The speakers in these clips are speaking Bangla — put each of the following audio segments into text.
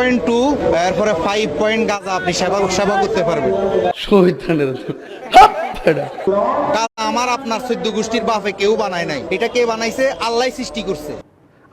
পয়েন্ট টু এরপরে ফাইভ পয়েন্ট গাঁজা আপনি সেবা সেবা করতে পারবেন। আমার আপনার চোদ্দ গোষ্ঠীর বাপে কেউ বানায় নাই। এটা কে বানাইছে? আল্লাহ সৃষ্টি করছে।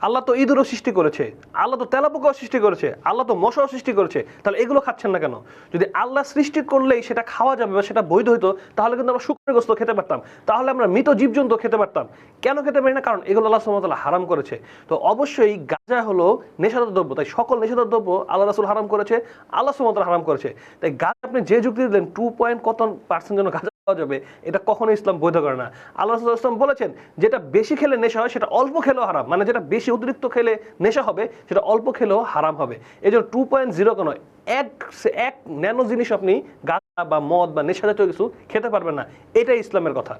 আল্লাহ তো ইঁদুরও সৃষ্টি করেছে, আল্লাহ তো তেলাপোকাও সৃষ্টি করেছে, আল্লাহ তো মশাও সৃষ্টি করেছে, তাহলে এগুলো খাচ্ছেন না কেন? যদি আল্লাহ সৃষ্টি করলেই সেটা খাওয়া যাবে বা সেটা বৈধ হতো তাহলে কিন্তু আমরা শুকনো গোস্ত খেতে পারতাম। তাহলে আমরা মৃত জীবজন্তু খেতে পারতাম। কেন খেতে পারি না? কারণ এগুলো আল্লাহ সুমতাল্লাহ হারাম করেছে। তো অবশ্যই গাঁজা হলো নেশাদার দ্রব্য। তাই সকল নেশাদার দ্রব্য আল্লাহ রাসুল হারাম করেছে, আল্লাহ সুমতাল্লাহ হারাম করেছে। তাই গাঁজা আপনি যে যুক্তি দিলেন টু পয়েন্ট কত পার্সেন্ট যেন গাঁজা যাবে, এটা কখনো ইসলাম বৈধ করে না। আল্লাহ ইসলাম বলেছেন, যেটা বেশি খেলে নেশা হয়, সেটা অল্প খেলেও হারাম। মানে যেটা বেশি অতিরিক্ত খেলে নেশা হবে, সেটা অল্প খেলেও হারাম হবে। এই জন্য টু পয়েন্ট জিরো কোনো? এক এক ন্যানো জিনিস আপনি গাঁজা বা মদ বা নেশা জাতীয় কিছু খেতে পারবেন না। এটাই ইসলামের কথা।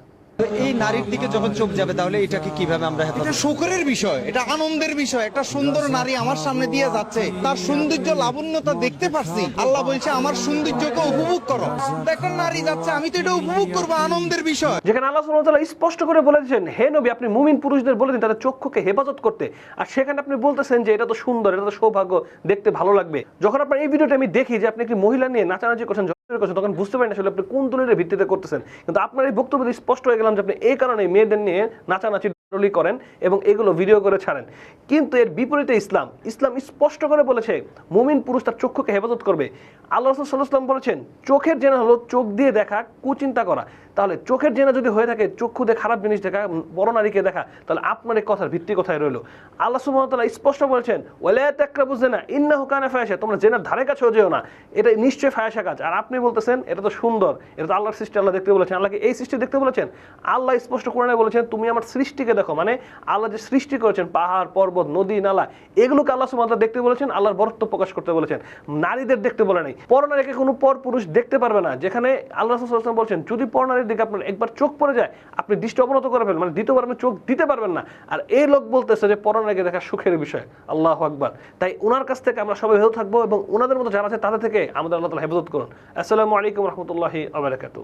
এই নারীর দিকে যখন চোখ যাবে তাহলে এটাকে কীভাবে আমরা এটা শোকরের বিষয় এটা আনন্দের বিষয়। একটা সুন্দর নারী আমার সামনে দিয়ে যাচ্ছে তার সৌন্দর্য লাবণ্যতা দেখতে পারছি। আল্লাহ বলছে আমার সৌন্দর্যকে উপভোগ করো। একটা নারী যাচ্ছে আমি তো এটা উপভোগ করব আনন্দের বিষয়। যেখানে আল্লাহ সুবহানাহু ওয়া তাআলা স্পষ্ট করে বলেছেন দিয়েছেন হে নবী আপনি মুমিন পুরুষদের বলে দিন তাদের চক্ষুকে হেফাজত করতে। আর সেখানে আপনি বলতেছেন যে এটা তো সুন্দর এটা তো সৌভাগ্য দেখতে ভালো লাগবে। যখন আপনার এই ভিডিওটা আমি দেখি যে আপনি একটি মহিলা নিয়ে নাচানাচি করছেন তখন বুঝতে পারেন আসলে আপনি কোন দলের ভিত্তিতে করতেছেন। কিন্তু আপনার এই বক্তব্য স্পষ্ট হয়ে গেলাম যে আপনি এই কারণে মেয়েদের নিয়ে নাচানাচি দৌড়াদৌড়ি করেন এবং এগুলো ভিডিও করে ছাড়েন। কিন্তু এর বিপরীতে ইসলাম ইসলাম স্পষ্ট করে বলেছে, মুমিন পুরুষ তার চক্ষুকে হেফাজত করবে। আল্লাহ রসুল সাল্লাহ বলেছেন, চোখের জেনা হলো চোখ দিয়ে দেখা, কুচিন্তা করা। তাহলে চোখের জেনা যদি হয়ে থাকে, চক্ষু খারাপ জিনিস দেখা, বড় নারীকে দেখা, তাহলে আপনার এই কথার ভিত্তি কোথায় রইল? আল্লাহ সুমতাল্লাহ স্পষ্ট বলেছেন, ওয়ালা তাকরাবু জেনা ইন্না হুকানা ফায়াশা তোমরা জেনার ধারে কাছেও যেও না, এটা নিশ্চয়ই ফায়াশা কাজ। আর আপনি বলতেছেন, এটা তো সুন্দর, এটা তো আল্লাহর সৃষ্টি, আল্লাহ দেখতে বলেছেন। আল্লাহকে এই সৃষ্টি দেখতে বলেছেন? আল্লাহ স্পষ্ট কোরআনে বলেছেন, তুমি আমার সৃষ্টিকে দেখো মানে আল্লাহ যে সৃষ্টি করেছেন, পাহাড়, পর্বত, নদী, নালা, এগুলোকে আল্লাহ সুমতাল্লাহ দেখতে বলেছেন, আল্লাহর বরত্ব প্রকাশ করতে বলেছেন। নারীদের দেখতে বলে নাই। পরনারীকে কোনো পর পুরুষ দেখতে পারবে না, যেখানে আল্লাহ বলছেন, যদি পরনারীর দিকে আপনার একবার চোখ পড়ে যায়, আপনি দৃষ্টি অবনত করে ফেলেন মানে দ্বিতীয়বার আপনি চোখ দিতে পারবেন না। আর এই লোক বলতেছে যে পরনারীকে দেখা সুখের বিষয়, আল্লাহ আকবার। তাই ওনার কাছ থেকে আমরা সবাই হেফাজত থাকব এবং ওনাদের মতো যারা আছে তাদের থেকে আমাদের আল্লাহ তালা হেফাজত করুন। আসসালামু আলাইকুম রহমতুল্লাহি আবরাকাতু